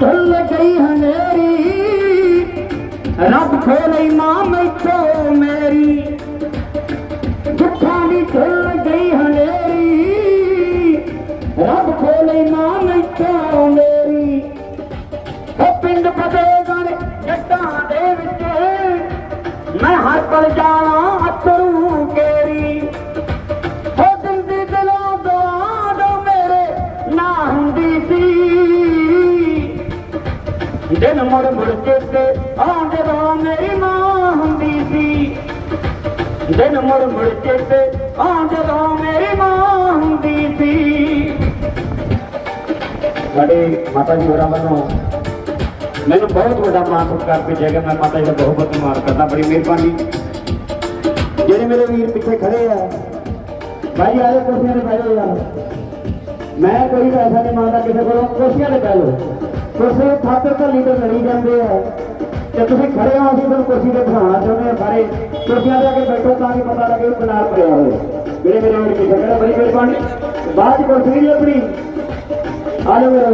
ਢੁੱਲ ਗਈ ਹਨੇਰੀ। ਰੱਬ ਖੋਲੇ ਮਾਂ ਮੈਥੋਂ ਮੇਰੀ। ਦੁੱਖਾਂ ਦੀ ਢੁੱਲ ਗਈ ਹਨੇਰੀ। ਰੱਬ ਖੋਲੇ ਮਾਂ ਮੈਥੋਂ ਮੇਰੀ। ਉਹ ਪਿੰਡ ਫਤਿਹਗੜ੍ਹ ਜੱਟਾਂ ਦੇ ਵਿੱਚ ਮੈਂ ਹਰ ਪਲ ਜਾਣਾ ਅਥਰੂ ਕੇਰੀ। ਹੋ ਦਿੰਦੀ ਦਿਲੋਂ ਦੁਆ ਜੋ ਮੇਰੇ ਨਾ ਹੁੰਦੀ ਸੀ। ਦਿਨ ਮੁੜ ਮੁੜ ਚੇਤੇ ਆਉਂਦੇ ਰੋ ਮੇਰੀ ਮਾਂ ਹੁੰਦੀ ਸੀ। ਦਿਨ ਮੁੜ ਮੁੜ ਚੇਤੇ ਆਉਂਦੇ ਰੋ ਮੇਰੀ ਮਾਂ ਹੁੰਦੀ ਸੀ। ਸਾਡੇ ਮਾਤਾ ਜੀ ਹੋਰਾਂ ਵੱਲੋਂ ਮੈਨੂੰ ਬਹੁਤ ਵੱਡਾ ਮਾਣ ਸਤਿਕਾਰ ਭੇਜਿਆ ਗਿਆ ਮੈਂ ਮਾਤਾ ਜੀ ਦਾ ਬਹੁਤ ਬਹੁਤ ਮਾਣ ਕਰਦਾ, ਬੜੀ ਮਿਹਰਬਾਨੀ। ਜਿਹੜੇ ਮੇਰੇ ਵੀਰ ਪਿੱਛੇ ਖੜੇ ਆ, ਭਾਈ ਆਏ ਕੁਰਸੀਆਂ ਤੇ ਬਹਿ ਯਾਰ। ਮੈਂ ਕੋਈ ਪੈਸਾ ਨਹੀਂ ਮੰਗਦਾ ਕਿਸੇ ਕੋਲੋਂ ਕੁਰਸੀਆਂ ਤੇ ਬਹਿ ਜਾਓ ਕੁਰਸੀ ਖਾਤਰ ਤਾਂ ਲੀਡਰ ਲੜੀ ਜਾਂਦੇ ਆ ਤੇ ਤੁਸੀਂ ਖੜੇ ਹੋ, ਅਸੀਂ ਤੁਹਾਨੂੰ ਕੁਰਸੀ ਤੇ ਬਿਠਾਉਣਾ ਚਾਹੁੰਦੇ ਆ ਸਾਰੇ। ਕੁਰਸੀਆਂ ਤੇ ਆ ਕੇ ਬੈਠੋ ਤਾਂ ਕਿ ਪਤਾ ਲੱਗੇ ਉਹ ਨਾਲ ਭਰਿਆ ਹੋਵੇ ਮੇਰੇ ਮੇਰੇ ਵੀਰ ਪਿੱਛੇ ਬੜੀ ਮਿਹਰਬਾਨੀ। ਬਾਅਦ ਚ ਕੁਰਸੀ ਨਹੀਂ ਲੱਭਣੀ। ਆ ਜਾਓ ਮੇਰੇ